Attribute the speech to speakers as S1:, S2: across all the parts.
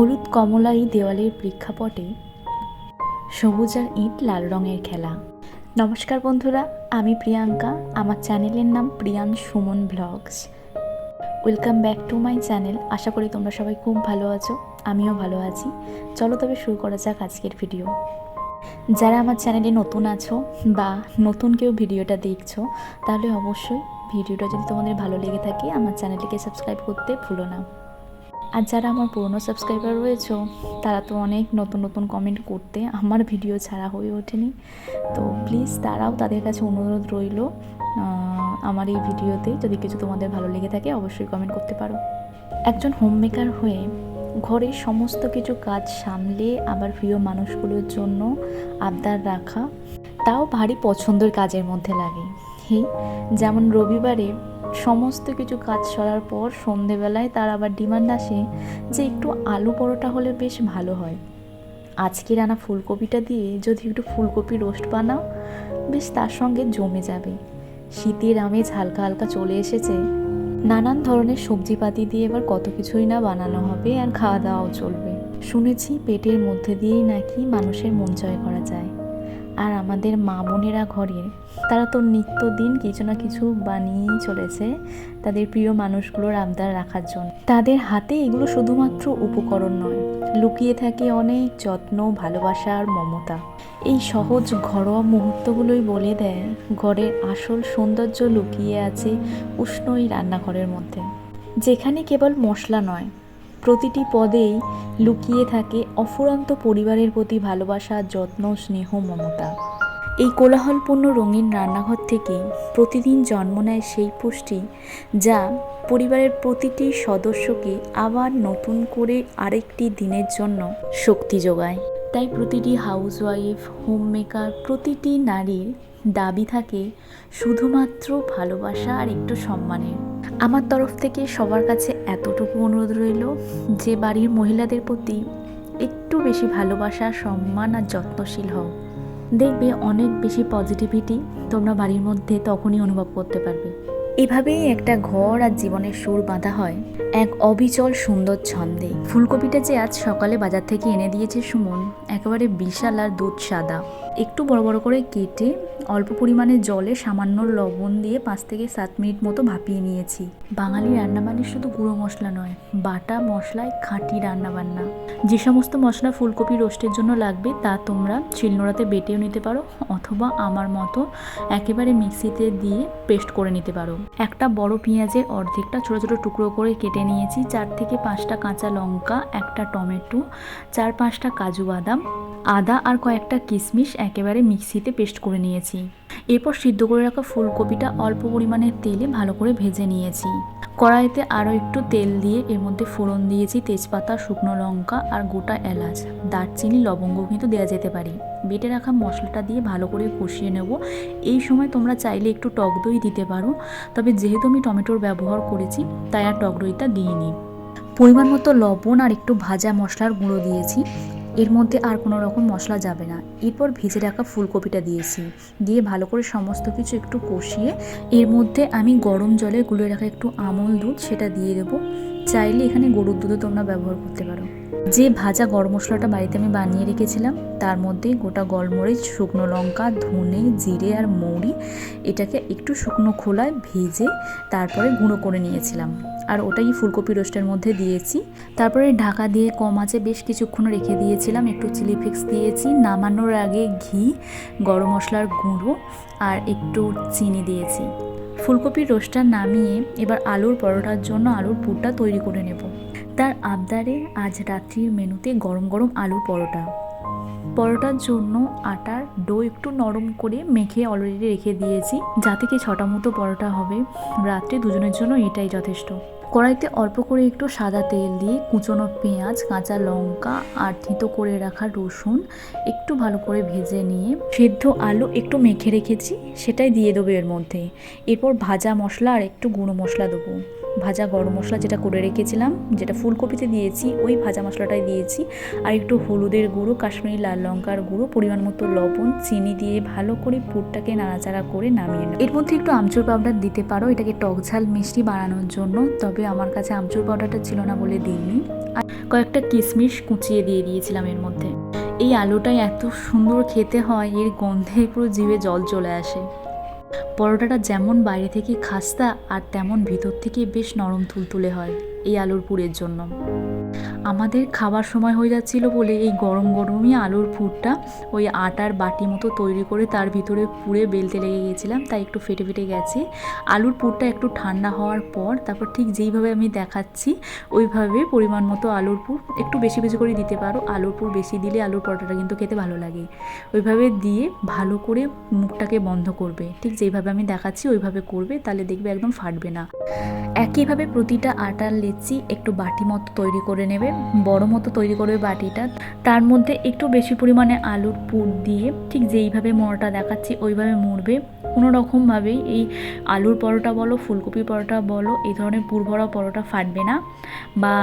S1: হলুদ কমলাই দেওয়ালের প্রেক্ষাপটে সবুজ আর ইট লাল রঙের খেলা। নমস্কার বন্ধুরা, আমি প্রিয়াঙ্কা। আমার চ্যানেলের নাম Priyan Suman blogs. Welcome back to my channel. আশা করি তোমরা সবাই খুব ভালো আছো, আমিও ভালো আছি। চলো তবে শুরু করা যাক আজকের ভিডিও। যারা আমার চ্যানেলে নতুন আছো বা নতুন কেউ ভিডিওটা দেখছ, তাহলে অবশ্যই ভিডিওটা যদি তোমাদের ভালো লেগে থাকে, আমার চ্যানেলটিকে সাবস্ক্রাইব করতে ভুলো না। আর যারা আমার পুরনো সাবস্ক্রাইবার রয়েছে, তারা তো অনেক নতুন নতুন কমেন্ট করতে আমার ভিডিও ছাড়া হয়ে ওঠেনি। তো প্লিজ তারাও তাদের কাছে অনুরোধ রইল আমার এই ভিডিওতে যদি কিছু তোমাদের ভালো লেগে থাকে, অবশ্যই কমেন্ট করতে পারো। একজন হোম মেকার হয়ে ঘরের সমস্ত কিছু কাজ সামলে আবার প্রিয় মানুষগুলোর জন্য আবদার রাখা, তাও ভারী পছন্দের কাজের মধ্যে লাগে। যেমন রবিবারে সমস্ত কিছু কাজ সরার পর সন্ধেবেলায় তার আবার ডিমান্ড আসে যে একটু আলু পরোটা হলে বেশ ভালো হয়। আজকে রান্না ফুলকপিটা দিয়ে যদি একটু ফুলকপি রোস্ট বানাও, বেশ তার সঙ্গে জমে যাবে। শীতের আমেজ হালকা হালকা চলে এসেছে। নানান ধরনের সবজিপাতি দিয়ে এবার কত কিছুই না বানানো হবে আর খাওয়া দাওয়াও চলবে। শুনেছি পেটের মধ্যে দিয়েই নাকি মানুষের মন জয় করা যায়। আর আমাদের মা বোনেরা ঘরের, তারা তো নিত্যদিন কিছু না কিছু বানিয়েই চলেছে তাদের প্রিয় মানুষগুলোর আবদার রাখার জন্য। তাদের হাতে এগুলো শুধুমাত্র উপকরণ নয়, লুকিয়ে থাকে অনেক যত্ন, ভালোবাসা আর মমতা। এই সহজ ঘরোয়া মুহূর্তগুলোই বলে দেয় ঘরের আসল সৌন্দর্য লুকিয়ে আছে উষ্ণ এই রান্নাঘরের মধ্যে, যেখানে কেবল মশলা নয় প্রতিটি পদেই লুকিয়ে থাকে অফুরন্ত পরিবারের প্রতি ভালোবাসা, যত্ন, স্নেহ, মমতা। এই কোলাহলপূর্ণ রঙিন রান্নাঘর থেকে প্রতিদিন জন্ম নেয় সেই পুষ্টি যা পরিবারের প্রতিটি সদস্যকে আবার নতুন করে আরেকটি দিনের জন্য শক্তি যোগায়। তাই প্রতিটি হাউসওয়াইফ হোম মেকার প্রতিটি নারীর দাবি থাকে শুধুমাত্র ভালোবাসা আর একটু সম্মানের। আমার তরফ থেকে সবার কাছে এতটুকু অনুরোধ রইল যে বাড়ির মহিলাদের প্রতি একটু বেশি ভালোবাসা, সম্মান আর যত্নশীল হও। দেখবে অনেক বেশি পজিটিভিটি তোমরা বাড়ির মধ্যে তখনই অনুভব করতে পারবে। এভাবেই একটা ঘর আর জীবনের সুর বাঁধা হয় এক অবিচল সুন্দর ছন্দে। ফুলকপিটা যে আজ সকালে বাজার থেকে এনে দিয়েছে সুমন, একেবারে বিশাল আর দুধ সাদা। একটু বড় বড় করে কেটে অল্প পরিমাণে জলে সামান্য লবণ দিয়ে পাঁচ থেকে সাত মিনিট মতো ভাপিয়ে নিয়েছি। বাঙালি রান্না মানে শুধু গুঁড়ো মশলা নয়, বাটা মশলায় খাঁটি রান্নাবান্না। যে সমস্ত মশলা ফুলকপি রোস্টের জন্য লাগবে তা তোমরা শিলনোড়াতে বেটেও নিতে পারো, অথবা আমার মতো একেবারে মিক্সিতে দিয়ে পেস্ট করে নিতে পারো। একটা বড় পেঁয়াজের অর্ধেকটা ছোটো ছোটো টুকরো করে কেটে নিয়েছি। চার থেকে পাঁচটা কাঁচা লঙ্কা, একটা টমেটো, চার পাঁচটা কাজু বাদাম, আদা আর কয়েকটা কিশমিশ একেবারে মিক্সিতে পেস্ট করে নিয়েছি। এরপর সিদ্ধ করে রাখা ফুলকপিটা অল্প পরিমাণে তেলে ভালো করে ভেজে নিয়েছি। কড়াইতে আরও একটু তেল দিয়ে এর মধ্যে ফোড়ন দিয়েছি তেজপাতা, শুকনো লঙ্কা আর গোটা এলাচ। দারচিনি লবঙ্গ কিন্তু দেওয়া যেতে পারে। বেটে রাখা মশলাটা দিয়ে ভালো করে কষিয়ে নেব। এই সময় তোমরা চাইলে একটু টক দই দিতে পারো। তবে যেহেতু আমি টমেটোর ব্যবহার করেছি, তাই আর টক দইটা দিইনি। পরিমাণ মতো লবণ আর একটু ভাজা মশলার গুঁড়ো দিয়েছি। এর মধ্যে আর কোনো রকম মশলা যাবে না। এরপর ভেজে রাখা ফুলকপিটা দিয়েছি। দিয়ে ভালো করে সমস্ত কিছু একটু কষিয়ে, এর মধ্যে আমি গরম জলে গুলে রাখা একটু আমল দুধ, সেটা দিয়ে দেবো। চাইলে এখানে গরুর দুধও তোমরা ব্যবহার করতে পারো। যে ভাজা গরম মশলাটা বাড়িতে আমি বানিয়ে রেখেছিলাম, তার মধ্যে গোটা গোলমরিচ, শুকনো লঙ্কা, ধনে, জিরে আর মৌরি এটাকে একটু শুকনো খোলায় ভেজে তারপরে গুঁড়ো করে নিয়েছিলাম। আর ওটাই ফুলকপি রোস্টের মধ্যে দিয়েছি। তারপরে ঢাকা দিয়ে কম আছে বেশ কিছুক্ষণ রেখে দিয়েছিলাম, একটু চিলি ফ্লেক্স দিয়েছি, নামানোর আগে ঘি, গরম মশলার গুঁড়ো আর একটু চিনি দিয়েছি। ফুলকপির রোস্টটা নামিয়ে এবার আলুর পরোটার জন্য আলুর পুরটা তৈরি করে নেব। তার আবদারে আজ রাত্রির মেনুতে গরম গরম আলুর পরোটা। পরোটার জন্য আটার ডো একটু নরম করে মেখে অলরেডি রেখে দিয়েছি, যাতে কি ছটা মতো পরোটা হবে। রাত্রে দুজনের জন্য এটাই যথেষ্ট। কড়াইতে অল্প করে একটু সাদা তেল দিয়ে কুচনো পেঁয়াজ, কাঁচা লঙ্কা আর থিতো করে রাখা রসুন একটু ভালো করে ভেজে নিয়ে সেদ্ধ আলু একটু মেখে রেখেছি, সেটাই দিয়ে দেবো এর মধ্যে। এরপর ভাজা মশলা আর একটু গুঁড়ো মশলা দেবো। ভাজা গরম মশলা যেটা করে রেখেছিলাম, যেটা ফুলকপিতে দিয়েছি, ওই ভাজা মশলাটাই দিয়েছি। আর একটু হলুদের গুঁড়ো, কাশ্মীরি লাল লঙ্কার গুঁড়ো, পরিমাণ মতো লবণ, চিনি দিয়ে ভালো করে পুরটাকে নাড়াচাড়া করে নামিয়ে নেব। এর মধ্যে একটু আমচুর পাউডার দিতে পারো, এটাকে টক ঝাল মিষ্টি বানানোর জন্য, তবে আমার কাছে আমচুর পাউডারটা ছিল না বলে দিইনি। আর কয়েকটা কিশমিশ কুচিয়ে দিয়ে দিয়েছিলাম এর মধ্যে। এই আলুটাই এত সুন্দর খেতে হয়, এর গন্ধে পুরো জিভে জল চলে আসে। পরোটাটা যেমন বাইরে থেকে খাস্তা আর তেমন ভিতর থেকে বেশ নরম তুলতুলে হয়, এই আলুর পুরের জন্য। আমাদের খাবার সময় হয়ে যাচ্ছিল বলে এই গরম গরমই আলুর পুরটা ওই আটার বাটি মতো তৈরি করে তার ভিতরে পুরে বেলতে লেগে গেছিলাম, তাই একটু ফেটে ফেটে গেছে। আলুর পুরটা একটু ঠান্ডা হওয়ার পর, তারপর ঠিক যেইভাবে আমি দেখাচ্ছি, ওইভাবে পরিমাণ মতো আলুর পুর একটু বেশি বেশি করে দিতে পারো। আলুর পুর বেশি দিলে আলুর পরোটাটা কিন্তু খেতে ভালো লাগে। ওইভাবে দিয়ে ভালো করে মুখটাকে বন্ধ করবে। ঠিক যেইভাবে আমি দেখাচ্ছি, ওইভাবে করবে, তাহলে দেখবে একদম ফাটবে না। একইভাবে প্রতিটা আটার লেচি একটু বাটি মতো তৈরি করে নেবে। বড় মতো তৈরি করবে বাটিটা। তার মধ্যে একটু বেশি পরিমাণে আলুর পুর দিয়ে ঠিক যেইভাবে মোড়াটা দেখাচ্ছি, ওইভাবে মুড়বে। কোনো রকমভাবেই এই আলুর পরোটা বলো, ফুলকপির পরোটা বলো, এই ধরনের পুর ভরা পরোটা ফাটবে না। বা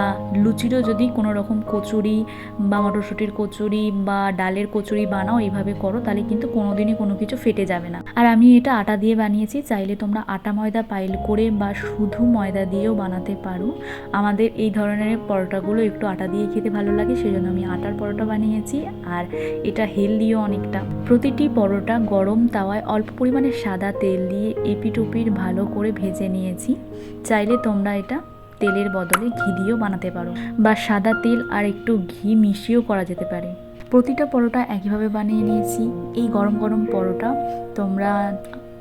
S1: লুচিরও যদি কোনো রকম কচুরি বা মটরশুঁটির কচুরি বা ডালের কচুরি বানাও, এইভাবে করো, তাহলে কিন্তু কোনোদিনই কোনো কিছু ফেটে যাবে না। আর আমি এটা আটা দিয়ে বানিয়েছি, চাইলে তোমরা আটা ময়দা পাইল করে বা শুধু ময়দা দিয়েও বানাতে পারো। আমাদের এই ধরনের পরোটাগুলো একটু আটা দিয়ে খেতে ভালো লাগে, সেজন্য আমি আটার পরোটা বানিয়েছি, আর এটা হেলদিও অনেকটা। প্রতিটি পরোটা গরম তাওয়ায় অল্প পরিমাণে সাদা তেল দিয়ে এপিটুপির ভালো করে ভেজে নিয়েছি। চাইলে তোমরা এটা তেলের বদলে ঘি দিয়েও বানাতে পারো। বা সাদা তেল আর একটু ঘি মিশিয়েও করা যেতে পারে। প্রতিটা পরোটা একইভাবে বানিয়ে নিয়েছি। এই গরম গরম পরোটা তোমরা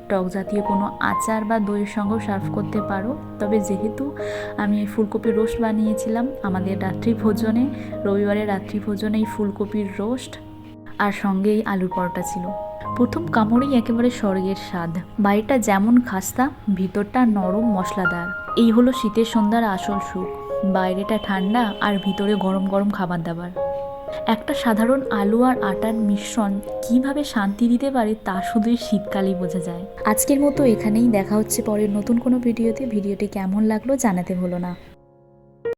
S1: টক জাতীয় কোনো আচার বা দইয়ের সঙ্গেও সার্ভ করতে পারো। তবে যেহেতু আমি ফুলকপির রোস্ট বানিয়েছিলাম, আমাদের রাত্রি ভোজনে, রবিবারের রাত্রি ভোজনে এই ফুলকপির রোস্ট আর সঙ্গে এই আলুর পরোটা ছিল। প্রথম কামড়েই একেবারে স্বর্গের স্বাদ। বাইরেটা যেমন খাস্তা, ভিতরটা নরম মশলাদার। এই হলো শীতের সন্ধ্যার আসল সুখ। বাইরেটা ঠান্ডা আর ভিতরে গরম গরম খাবার দাবার। একটা সাধারণ আলু আর আটার মিশ্রণ কীভাবে শান্তি দিতে পারে তা শুধু এই শীতকালেই বোঝা যায়। আজকের মতো এখানেই দেখা হচ্ছে পরের নতুন কোনো ভিডিওতে। ভিডিওটি কেমন লাগল জানাতে হলো না।